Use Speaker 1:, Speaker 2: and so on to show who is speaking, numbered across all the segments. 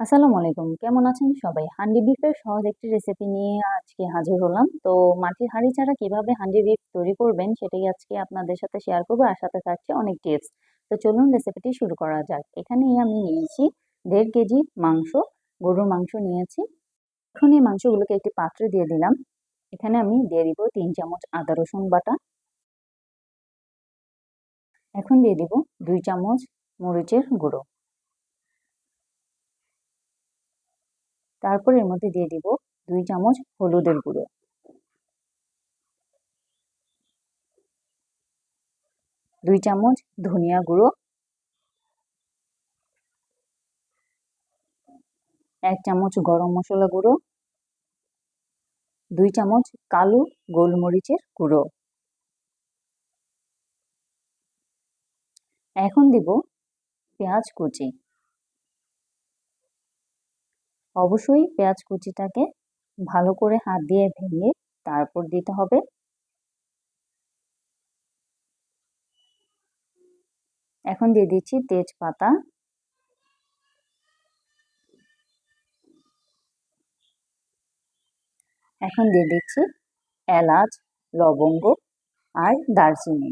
Speaker 1: আসসালামু আলাইকুম। কেমন আছেন সবাই? হান্ডি বিফের সহজ একটি রেসিপি নিয়ে আজকে হাজির হলাম। তো মাটির হাঁড়ি ছাড়া কীভাবে হান্ডি বিফ তৈরি করবেন সেটাই আজকে আপনাদের সাথে শেয়ার করব আর সাথে থাকছে অনেক টিপস তো চলুন রেসিপিটি শুরু করা যাক। এখানে আমি নিয়েছি দেড় কেজি মাংস, গরুর মাংস নিয়েছি। এখন এই মাংসগুলোকে একটি পাত্রে দিয়ে দিলাম। এখানে আমি দিয়ে দিব তিন চামচ আদা রসুন বাটা। এখন দিয়ে দিব দুই চামচ মরিচের গুঁড়ো। তারপর এর মধ্যে দিয়ে দিব দুই চামচ হলুদের গুঁড়ো। দুই চামচ ধনিয়া গুঁড়ো। এক চামচ গরম মশলা গুঁড়ো। দুই চামচ কালো গোলমরিচের গুঁড়ো। এখন দিব পেঁয়াজ কুচি। অবশ্যই পেঁয়াজ কুচিটাকে ভালো করে হাত দিয়ে ভেঙে তারপর দিতে হবে। এখন দিয়ে দিচ্ছি তেজপাতা। এখন দিয়ে দিচ্ছি এলাচ, লবঙ্গ আর দারচিনি।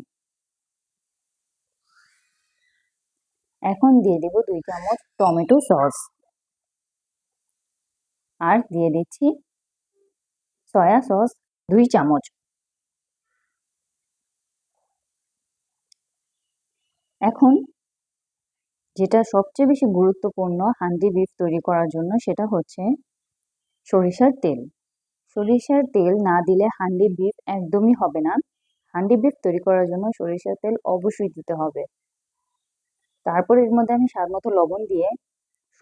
Speaker 1: এখন দিয়ে দেব দুই চামচ টমেটো সস। আর দিয়ে দিচ্ছি সয়া সস দুই চামচ। এখন যেটা সবচেয়ে বেশি গুরুত্বপূর্ণ হান্ডি বিফ তৈরি করার জন্য সেটা হচ্ছে সরিষার তেল। সরিষার তেল না দিলে হান্ডি বিফ একদমই হবে না। হান্ডি বিফ তৈরি করার জন্য সরিষার তেল অবশ্যই দিতে হবে। তারপর এর মধ্যে আমি স্বাদ মতো লবণ দিয়ে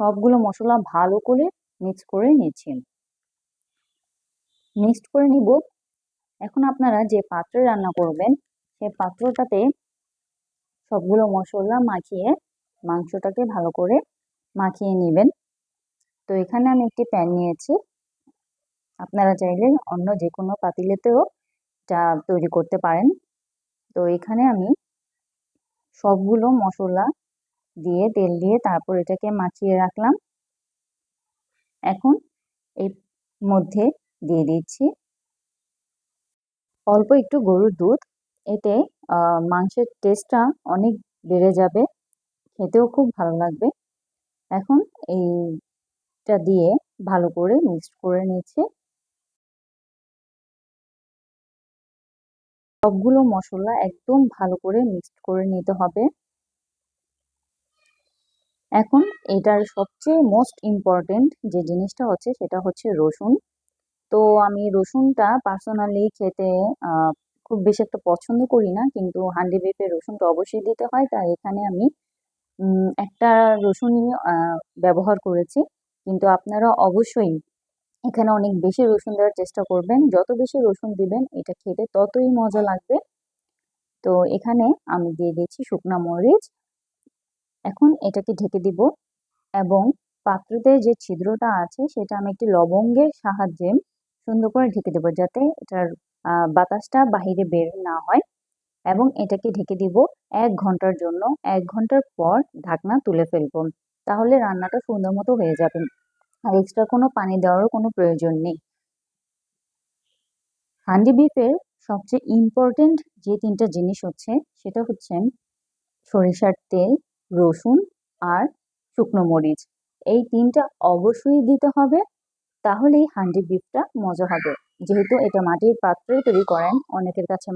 Speaker 1: সবগুলো মশলা ভালো করে মিক্স করে নিচ্ছি মিক্সড করে নিব। এখন আপনারা যে পাত্রে রান্না করবেন, সেই পাত্রটাতে সবগুলো মশলা মাখিয়ে, মাংসটাকে ভালো করে মাখিয়ে নেবেন। তো এখানে আমি একটি প্যান নিয়েছি। আপনারা চাইলে অন্য যে কোনো পাতিলেতেও চা তৈরি করতে পারেন। তো এখানে আমি সবগুলো মশলা দিয়ে, তেল দিয়ে তারপর এটাকে মাখিয়ে রাখলাম। এখন এর মধ্যে দিয়ে দিচ্ছি। অল্প একটু গরুর দুধ, এতে মাংসের টেস্টটা অনেক বেড়ে যাবে, খেতেও খুব ভালো লাগবে। এখন এইটা দিয়ে ভালো করে মিক্সড করে নিচ্ছে। সবগুলো মশলা একদম ভালো করে মিক্সড করে নিতে হবে। এখন এটার সবচেয়ে মোস্ট ইম্পর্টেন্ট যে জিনিসটা হচ্ছে সেটা হচ্ছে রসুন। তো আমি রসুনটা পার্সোনালি খেতে খুব বেশি একটা পছন্দ করি না, কিন্তু হান্ডি বিফে রসুনটা অবশ্যই দিতে হয়। তাই এখানে আমি একটা রসুনই ব্যবহার করেছি। কিন্তু আপনারা অবশ্যই এখানে অনেক বেশি রসুন দেওয়ার চেষ্টা করবেন। যত বেশি রসুন দিবেন, এটা খেতে ততই মজা লাগবে। তো এখানে আমি দিয়ে দিচ্ছি শুকনা মরিচ এখন এটাকে ঢেকে দিব এবং পাত্রতে যে ছিদ্রটা আছে, সেটা আমি একটি লবঙ্গের সাহায্যে সুন্দর করে ঢেকে দেবো যাতে এটার বাতাসটা বাহিরে বের না হয় এবং এটাকে ঢেকে দিব এক ঘণ্টার জন্য। এক ঘণ্টার পর ঢাকনা তুলে ফেলব। তাহলে রান্নাটা সুন্দর মতো হয়ে যাবে। আর এক্সট্রা কোনো পানি দেওয়ারও কোনো প্রয়োজন নেই। হান্ডি বিফের সবচেয়ে ইম্পর্টেন্ট যে তিনটা জিনিস হচ্ছে, সেটা হচ্ছে সরিষার তেল রসুন আর শুকনো মরিচ। এই তিনটা অবশ্যই দিতে হবে। তাহলেই হান্ডি বিফটা মজা হবে। যেহেতু এটা মাটির পাত্রে তৈরি করেন, অনেকের কাছে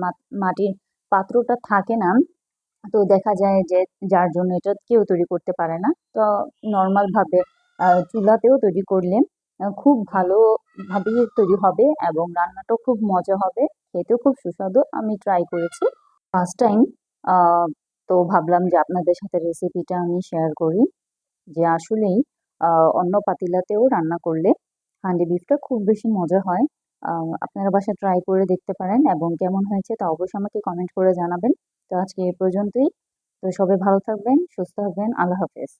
Speaker 1: মাটির পাত্রটা থাকে না। তো দেখা যায় যে যার জন্য এটা কেউ তৈরি করতে পারে না। তো নর্মালভাবে চুলাতেও তৈরি করলে খুব ভালোভাবেই তৈরি হবে এবং রান্নাটাও খুব মজা হবে। খেতেও খুব সুস্বাদু। আমি ট্রাই করেছি। ফার্স্ট টাইম তো ভাবলাম যে আপনাদের সাথে রেসিপিটা আমি শেয়ার করি। যে আসলেই অন্য পাতিলাতেও রান্না করলে হান্ডি বিফটা খুব বেশি মজা হয়। আপনারা বাসা ট্রাই করে দেখতে পারেন এবং কেমন হয়েছে তা অবশ্যই আমাকে কমেন্ট করে জানাবেন। তো আজকে এ পর্যন্তই। তো সবাই ভালো থাকবেন, সুস্থ থাকবেন। আল্লাহ হাফেজ।